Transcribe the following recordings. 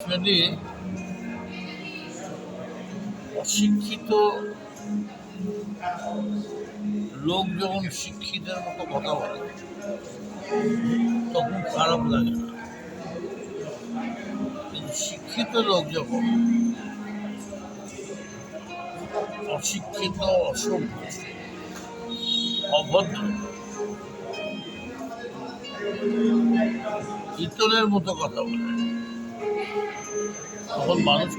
Actually অশিক্ষিত লোক যখন শিক্ষিতের মতো কথা বলে, তখন খারাপ লাগে না। কিন্তু শিক্ষিত লোক যখন অশিক্ষিত অসভ্য অভদ্র, ইতরের মতো কথা বলে তখন মানুষ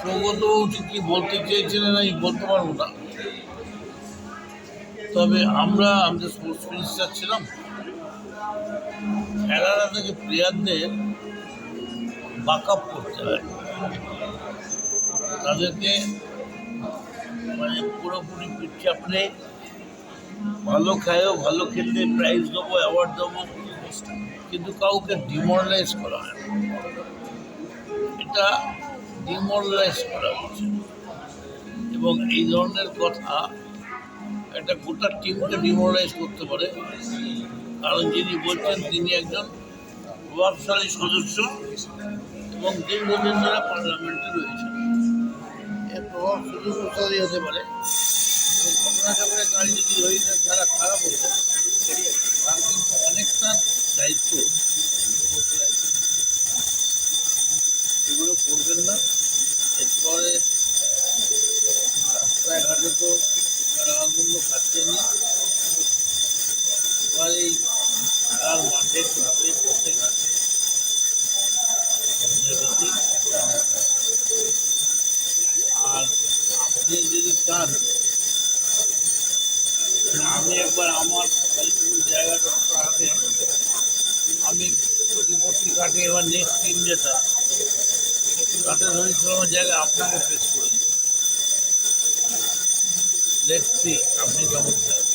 সৌগতবাবু ঠিক কি বলতে চেয়েছিলেন আমি বলতে পারব না। তবে আমরা আমাদের স্পোর্টস মিনিস্টার ছিলাম, খেলাটা থেকে প্লেয়ারদের বাক আপ করতে হয়। তাদেরকে মানে পুরোপুরি চাপলে ভালো খায়ও ভালো খেললে প্রাইজ দেবো অ্যাওয়ার্ড দেবো। কিন্তু কাউকে ডিমোরালাইজ করা হয়। এটা ডিমোরালাইজ করা হচ্ছে। এবং এই ধরনের কথা একটা গোটা টিমকে ডিমোরালাইজ করতে পারে। কারণ যিনি বলছেন, তিনি একজন প্রভাবশালী সদস্য এবং দীর্ঘদিন ধরে পার্লামেন্টে রয়েছেন। এর প্রভাব প্রসারই হতে পারে। এবং ঘটনাচক্রে কাজ যদি রোহিতের খেলা খারাপ হতো করবেন না এরপরে রাস্তায় ঘাটে তো টাকাগুলো খাচ্ছে নি এবার এই খেলার মাঠে ক্লাবে পথে ঘাটে সব জায়গাতেই আর আপনি যদি চান আমি একবার আমার এইটুকু জায়গাটা হাতে আমি প্রতিপত্তি ঘাটে এবার নেক্সট টিম যেটা রোহিত শর্মার জায়গায় আপনাকে ফেস করে দিই আপনি কেমন খেলেন?